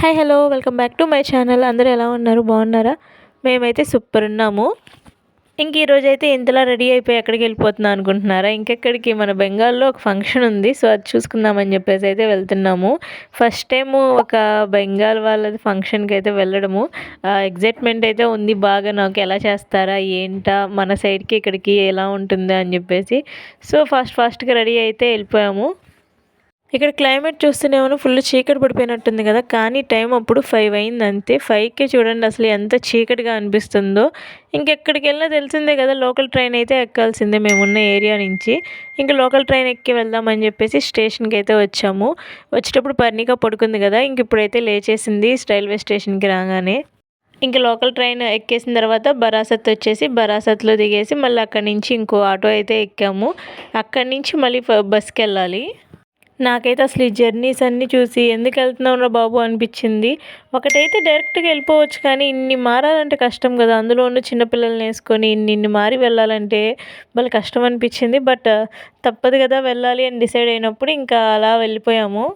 Hi hello welcome back to my channel. అందరూ ఎలా ఉన్నారు? బాగున్నారా? మేమైతే సూపర్ ఉన్నాము. ఇంక ఈరోజు అయితే ఇంతలా రెడీ అయిపోయి ఎక్కడికి వెళ్ళిపోతున్నా అనుకుంటున్నారా? ఇంకెక్కడికి? మన బెంగాల్లో ఒక ఫంక్షన్ ఉంది సో అది చూసుకుందామని చెప్పేసి అయితే వెళ్తున్నాము. ఫస్ట్ టైం ఒక బెంగాల్ వాళ్ళది ఫంక్షన్కి అయితే వెళ్ళడము. ఎగ్జైట్మెంట్ అయితే ఉంది బాగా. నాకు ఎలా చేస్తారా? ఏంటా? మన సైడ్కి ఇక్కడికి ఎలా ఉంటుంది అని చెప్పేసి. సో ఫాస్ట్ ఫాస్ట్గా రెడీ అయితే వెళ్ళిపోయాము. ఇక్కడ క్లైమేట్ చూస్తేనేమో ఫుల్ చీకటి పడిపోయినట్టుంది కదా కానీ టైం అప్పుడు ఫైవ్ అయింది అంతే ఫైవ్కే చూడండి అసలు ఎంత చీకటిగా అనిపిస్తుందో. ఇంకెక్కడికి వెళ్ళినా తెలిసిందే కదా లోకల్ ట్రైన్ అయితే ఎక్కాల్సిందే మేమున్న ఏరియా నుంచి. ఇంకా లోకల్ ట్రైన్ ఎక్కి వెళ్దామని చెప్పేసి స్టేషన్కి అయితే వచ్చాము. వచ్చేటప్పుడు పర్ణిక పడుకుంది కదా ఇంక ఇప్పుడైతే లేచేసింది రైల్వే స్టేషన్కి రాగానే. ఇంకా లోకల్ ట్రైన్ ఎక్కేసిన తర్వాత బరాసత్ వచ్చేసి బరాసత్లో దిగేసి మళ్ళీ అక్కడి నుంచి ఇంకో ఆటో అయితే ఎక్కాము. అక్కడి నుంచి మళ్ళీ బస్కి వెళ్ళాలి నాకైతే అసలు ఈ జర్నీస్ అన్నీ చూసి ఎందుకు వెళ్తున్నావురా బాబు అనిపించింది. ఒకటైతే డైరెక్ట్గా వెళ్ళిపోవచ్చు కానీ ఇన్ని మారాలంటే కష్టం కదా. అందులోనూ చిన్నపిల్లల్ని వేసుకొని ఇన్ని ఇన్ని మారి వెళ్ళాలంటే మళ్ళీ కష్టం అనిపించింది. బట్ తప్పదు కదా వెళ్ళాలి అని డిసైడ్ అయినప్పుడు ఇంకా అలా వెళ్ళిపోయాము.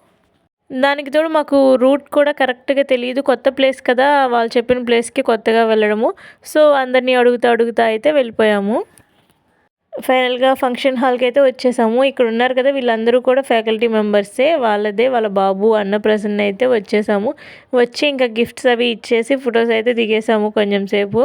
దానికి తోడు మాకు రూట్ కూడా కరెక్ట్గా తెలియదు. కొత్త ప్లేస్ కదా. వాళ్ళు చెప్పిన ప్లేస్కి కొత్తగా వెళ్ళడము. సో అందరినీ అడుగుతా అడుగుతా అయితే వెళ్ళిపోయాము. ఫైనల్గా ఫంక్షన్ హాల్కి అయితే వచ్చేసాము. ఇక్కడ ఉన్నారు కదా వీళ్ళందరూ కూడా ఫ్యాకల్టీ మెంబర్సే వాళ్ళదే వాళ్ళ బాబు అన్నప్రసన్న అయితే వచ్చేసాము. వచ్చి ఇంకా గిఫ్ట్స్ అవి ఇచ్చేసి ఫొటోస్ అయితే దిగేసాము కొంచెం సేపు.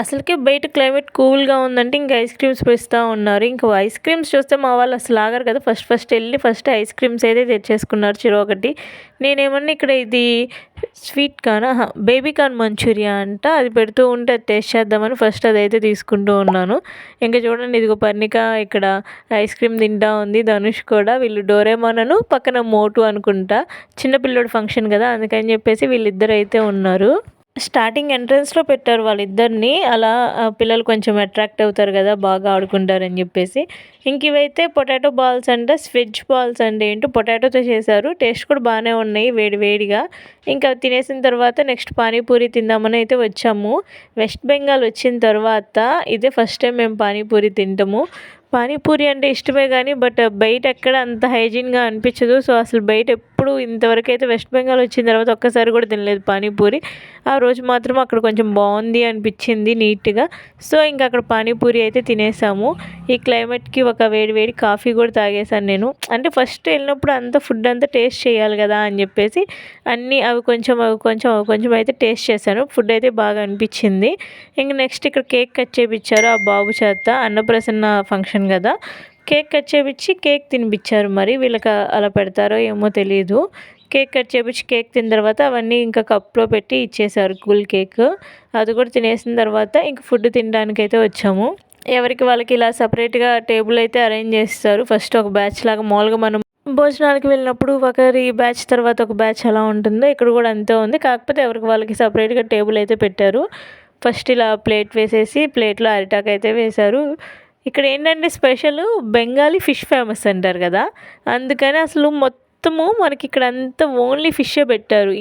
అసలుకి బయట క్లైమేట్ కూల్గా ఉందంటే ఇంకా ఐస్ క్రీమ్స్ పెస్తూ ఉన్నారు. ఇంకా ఐస్ క్రీమ్స్ చూస్తే మా వాళ్ళు అసలు ఆగారు కదా. ఫస్ట్ ఫస్ట్ వెళ్ళి ఫస్ట్ ఐస్ క్రీమ్స్ అయితే తెచ్చేసుకున్నారు చిరు ఒకటి. నేనేమన్నా ఇక్కడ ఇది sweet corn baby corn Manchuria అంట అది పెడుతూ ఉంటే అది టేస్ట్ చేద్దామని ఫస్ట్ అదైతే తీసుకుంటూ ఉన్నాను. ఇంకా చూడండి ఇదిగో పర్ణిక ఇక్కడ ఐస్ క్రీమ్ తింటా ఉంది ధనుష్ కూడా. వీళ్ళు డోరేమానను పక్కన మోటు అనుకుంటా. చిన్నపిల్లోడు ఫంక్షన్ కదా అందుకని చెప్పేసి వీళ్ళిద్దరు అయితే ఉన్నారు. స్టార్టింగ్ ఎంట్రన్స్లో పెట్టారు వాళ్ళిద్దరిని. అలా పిల్లలు కొంచెం అట్రాక్ట్ అవుతారు కదా బాగా ఆడుకుంటారని చెప్పేసి. ఇంక ఇవైతే పొటాటో బాల్స్ అంటే స్వెజ్ బాల్స్ అండి ఏంటో పొటాటోతో చేశారు. టేస్ట్ కూడా బాగానే ఉన్నాయి వేడి వేడిగా. ఇంకా తినేసిన తర్వాత నెక్స్ట్ పానీపూరి తిందామని అయితే వచ్చాము. వెస్ట్ బెంగాల్ వచ్చిన తర్వాత ఇదే ఫస్ట్ టైం మేము పానీపూరి తింటాము. పానీపూరి అంటే ఇష్టమే కానీ బట్ బయట ఎక్కడ అంత హైజీన్గా అనిపించదు. సో అసలు బయట ఎప్పుడు ఇంతవరకు అయితే వెస్ట్ బెంగాల్ వచ్చిన తర్వాత ఒక్కసారి కూడా తినలేదు పానీపూరి. ఆ రోజు మాత్రం అక్కడ కొంచెం బాగుంది అనిపించింది నీట్గా. సో ఇంకా అక్కడ పానీపూరి అయితే తినేసాము. ఈ క్లైమేట్కి ఒక వేడి వేడి కాఫీ కూడా తాగేసాను నేను. అంటే ఫస్ట్ వెళ్ళినప్పుడు అంత ఫుడ్ అంతా టేస్ట్ చేయాలి కదా అని చెప్పేసి అన్నీ అవి కొంచెం అవి కొంచెం అవి కొంచెం అయితే టేస్ట్ చేశాను. ఫుడ్ అయితే బాగా అనిపించింది. ఇంక నెక్స్ట్ ఇక్కడ కేక్ కట్ చేపించారు ఆ బాబు చేత అన్నప్రసన్న ఫంక్షన్ కదా. కేక్ కట్ చేపించి కేక్ తినిపించారు మరి. వీళ్ళకి అలా పెడతారో ఏమో తెలియదు కేక్ కట్ చేపించి కేక్ తిన్న తర్వాత అవన్నీ ఇంకా కప్లో పెట్టి ఇచ్చేసారు కూల్ కేక్. అది కూడా తినేసిన తర్వాత ఇంక ఫుడ్ తినడానికి అయితే వచ్చాము. ఎవరికి వాళ్ళకి ఇలా సపరేట్గా టేబుల్ అయితే అరేంజ్ చేస్తారు. ఫస్ట్ ఒక బ్యాచ్ లాగా మామూలుగా మనం భోజనాలకు వెళ్ళినప్పుడు ఒకరి బ్యాచ్ తర్వాత ఒక బ్యాచ్ ఎలా ఉంటుందో ఇక్కడ కూడా అంతే ఉంది. కాకపోతే ఎవరికి వాళ్ళకి సపరేట్గా టేబుల్ అయితే పెట్టారు. ఫస్ట్ ఇలా ప్లేట్ వేసేసి ప్లేట్లో అరిటాక్ అయితే వేశారు. ఇక్కడ ఏంటంటే స్పెషల్ బెంగాలీ ఫిష్ ఫేమస్ అంటారు కదా అందుకని అసలు మొత్తము మనకి ఇక్కడ అంతా ఓన్లీ ఫిషే పెట్టారు.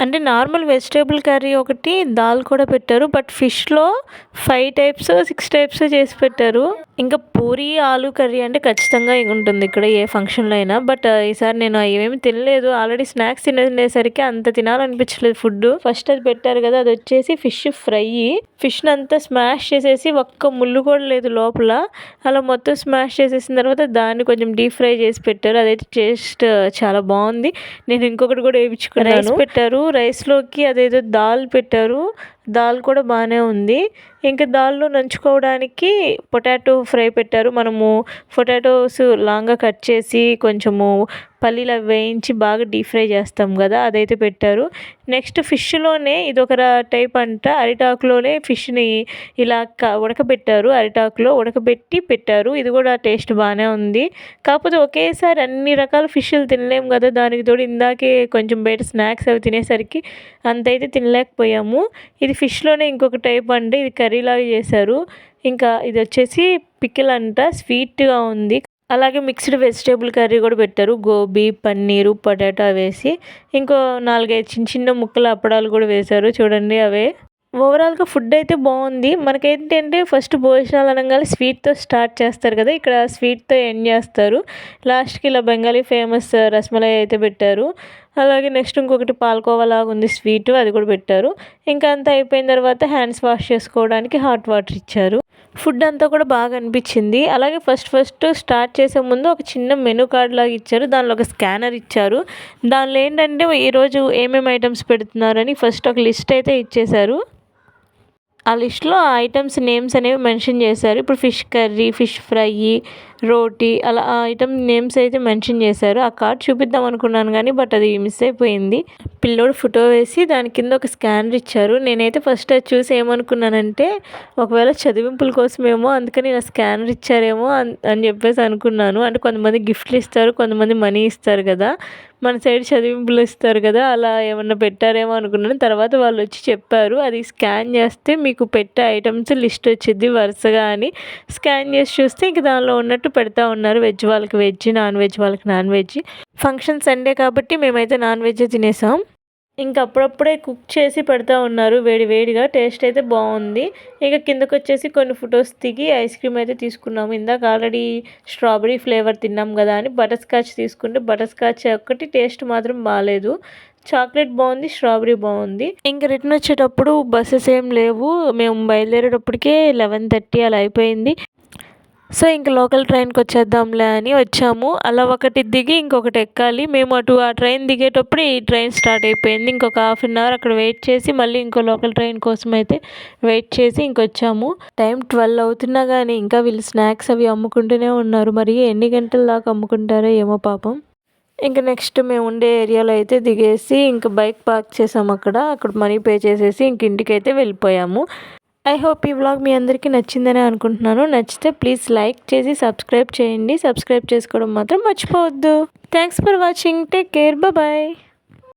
అంటే నార్మల్ వెజిటేబుల్ కర్రీ ఒకటి దాల్ కూడా పెట్టారు. బట్ ఫిష్లో ఫైవ్ టైప్స్ సిక్స్ టైప్స్ చేసి పెట్టారు. ఇంకా పూరి ఆలు కర్రీ అంటే ఖచ్చితంగా ఉంటుంది ఇక్కడ ఏ ఫంక్షన్లో అయినా. బట్ ఈసారి నేను ఏమేమి తినలేదు. ఆల్రెడీ స్నాక్స్ తినేసరికి అంత తినాలనిపించలేదు ఫుడ్. ఫస్ట్ అది పెట్టారు కదా అది వచ్చేసి ఫిష్ ఫ్రై. ఫిష్ని అంతా స్మాష్ చేసేసి ఒక్క ముళ్ళు కూడా లేదు లోపల. అలా మొత్తం స్మాష్ చేసేసిన తర్వాత దాన్ని కొంచెం డీప్ ఫ్రై చేసి పెట్టారు. అదైతే టేస్ట్ చాలా బాగుంది. నేను ఇంకొకటి కూడా వేయించుకున్నాను. రైస్ పెట్టారు. రైస్లోకి అదేదో దాల్ పెట్టారు. దాల్ కూడా బాగానే ఉంది. ఇంకా దాల్లో నంచుకోవడానికి పొటాటో ఫ్రై పెట్టారు. మనము పొటాటోస్ లాంగ్గా కట్ చేసి కొంచెము పల్లీలు అవి వేయించి బాగా డీప్ ఫ్రై చేస్తాం కదా అదైతే పెట్టారు. నెక్స్ట్ ఫిష్లోనే ఇది ఒక టైప్ అంట. అరిటాకులోనే ఫిష్ని ఇలా ఉడకబెట్టారు. అరిటాకులో ఉడకబెట్టి పెట్టారు. ఇది కూడా టేస్ట్ బాగానే ఉంది. కాకపోతే ఒకేసారి అన్ని రకాల ఫిష్లు తినలేము కదా దానికి తోడు ఇందాకే కొంచెం బయట స్నాక్స్ అవి తినేసరికి అంతైతే తినలేకపోయాము. ఇది ఫిష్లోనే ఇంకొక టైప్ అండి. ఇది కర్రీలాగా చేశారు. ఇంకా ఇది వచ్చేసి పికిల్ అంట స్వీట్గా ఉంది. అలాగే మిక్స్డ్ వెజిటేబుల్ కర్రీ కూడా పెట్టారు. గోబీ పన్నీరు పొటాటో వేసి. ఇంకో నాలుగైదు చిన్న చిన్న ముక్కలు అప్పడాలు కూడా వేశారు. చూడండి అవే. ఓవరాల్గా ఫుడ్ అయితే బాగుంది. మనకేంటంటే ఫస్ట్ భోజనాలు అనగానే స్వీట్తో స్టార్ట్ చేస్తారు కదా ఇక్కడ స్వీట్తో ఎండ్ చేస్తారు. లాస్ట్కి ఇలా బెంగాలీ ఫేమస్ రసమలై అయితే పెట్టారు. అలాగే నెక్స్ట్ ఇంకొకటి పాలకోవా లాగా ఉంది స్వీట్ అది కూడా పెట్టారు. ఇంకా అంతా అయిపోయిన తర్వాత హ్యాండ్స్ వాష్ చేసుకోవడానికి హాట్ వాటర్ ఇచ్చారు. ఫుడ్ అంతా కూడా బాగా అనిపించింది. అలాగే ఫస్ట్ ఫస్ట్ స్టార్ట్ చేసే ముందు ఒక చిన్న మెనూ కార్డ్ లాగా ఇచ్చారు. దానిలో ఒక స్కానర్ ఇచ్చారు. దానిలో ఏంటంటే ఈరోజు ఏమేమి ఐటమ్స్ పెడుతున్నారని ఫస్ట్ ఒక లిస్ట్ అయితే ఇచ్చేశారు. ఆ లిస్ట్లో ఆ ఐటమ్స్ నేమ్స్ అనేవి మెన్షన్ చేశారు. ఇప్పుడు ఫిష్ కర్రీ ఫిష్ ఫ్రై రోటీ అలా ఆ ఐటమ్ నేమ్స్ అయితే మెన్షన్ చేశారు. ఆ కార్డ్ చూపిద్దాం అనుకున్నాను కానీ బట్ అది మిస్ అయిపోయింది. పిల్లోడు ఫోటో వేసి దాని కింద ఒక స్కానర్ ఇచ్చారు. నేనైతే ఫస్ట్ అది చూసి ఏమనుకున్నానంటే ఒకవేళ చదివింపుల కోసమేమో అందుకని ఇలా స్కానర్ ఇచ్చారేమో అని చెప్పేసి అనుకున్నాను. అంటే కొంతమంది గిఫ్ట్లు ఇస్తారు కొంతమంది మనీ ఇస్తారు కదా. మన సైడ్ చదివింపులు ఇస్తారు కదా అలా ఏమన్నా పెట్టారేమో అనుకున్నాను. తర్వాత వాళ్ళు వచ్చి చెప్పారు అది స్కాన్ చేస్తే మీకు పెట్టే ఐటమ్స్ లిస్ట్ వచ్చింది వరుసగా అని. స్కాన్ చేసి చూస్తే ఇంక దానిలో ఉన్నట్టు పెడతా ఉన్నారు. వెజ్ వాళ్ళకి వెజ్ నాన్ వెజ్ వాళ్ళకి నాన్ వెజ్. ఫంక్షన్ సండే కాబట్టి మేమైతే నాన్ వెజ్ తినేసాం. ఇంకా అప్పుడప్పుడే కుక్ చేసి పెడతా ఉన్నారు. వేడి వేడిగా టేస్ట్ అయితే బాగుంది. ఇక కిందకు వచ్చేసి కొన్ని ఫొటోస్ దిగి ఐస్ క్రీమ్ అయితే తీసుకున్నాము. ఇందాక ఆల్రెడీ స్ట్రాబెరీ ఫ్లేవర్ తిన్నాం కదా అని బటర్ స్కాచ్ తీసుకుంటే బటర్ స్కాచ్ ఒక్కటి టేస్ట్ మాత్రం బాగాలేదు చాక్లెట్ బాగుంది స్ట్రాబెరీ బాగుంది. ఇంకా రిటర్న్ వచ్చేటప్పుడు బస్సెస్ ఏం లేవు. మేము బయలుదేరేటప్పటికే లెవెన్ థర్టీ అలా అయిపోయింది. సో ఇంక లోకల్ ట్రైన్కి వచ్చేద్దాంలే అని వచ్చాము. అలా ఒకటి దిగి ఇంకొకటి ఎక్కాలి. మేము అటు ఆ ట్రైన్ దిగేటప్పుడు ఈ ట్రైన్ స్టార్ట్ అయిపోయింది. ఇంకొక హాఫ్ అన్ అవర్ అక్కడ వెయిట్ చేసి మళ్ళీ ఇంకో లోకల్ ట్రైన్ కోసం అయితే వెయిట్ చేసి ఇంకొచ్చాము టైం ట్వెల్వ్ అవుతున్నా కానీ ఇంకా వీళ్ళు స్నాక్స్ అవి అమ్ముకుంటూనే ఉన్నారు. మరి ఎన్ని గంటల దాకా అమ్ముకుంటారో ఏమో పాపం. ఇంకా నెక్స్ట్ మేము ఉండే ఏరియాలో అయితే దిగేసి ఇంక బైక్ పార్క్ చేసాము అక్కడ. అక్కడ మనీ పే చేసేసి ఇంక ఇంటికి అయితే వెళ్ళిపోయాము. ఐ హోప్ ఈ వ్లాగ్ మీ అందరికీ నచ్చిందని అనుకుంటున్నాను. నచ్చితే ప్లీజ్ లైక్ చేసి సబ్స్క్రైబ్ చేయండి. సబ్స్క్రైబ్ చేసుకోవడం మాత్రం మర్చిపోవద్దు. Thanks for watching take care bye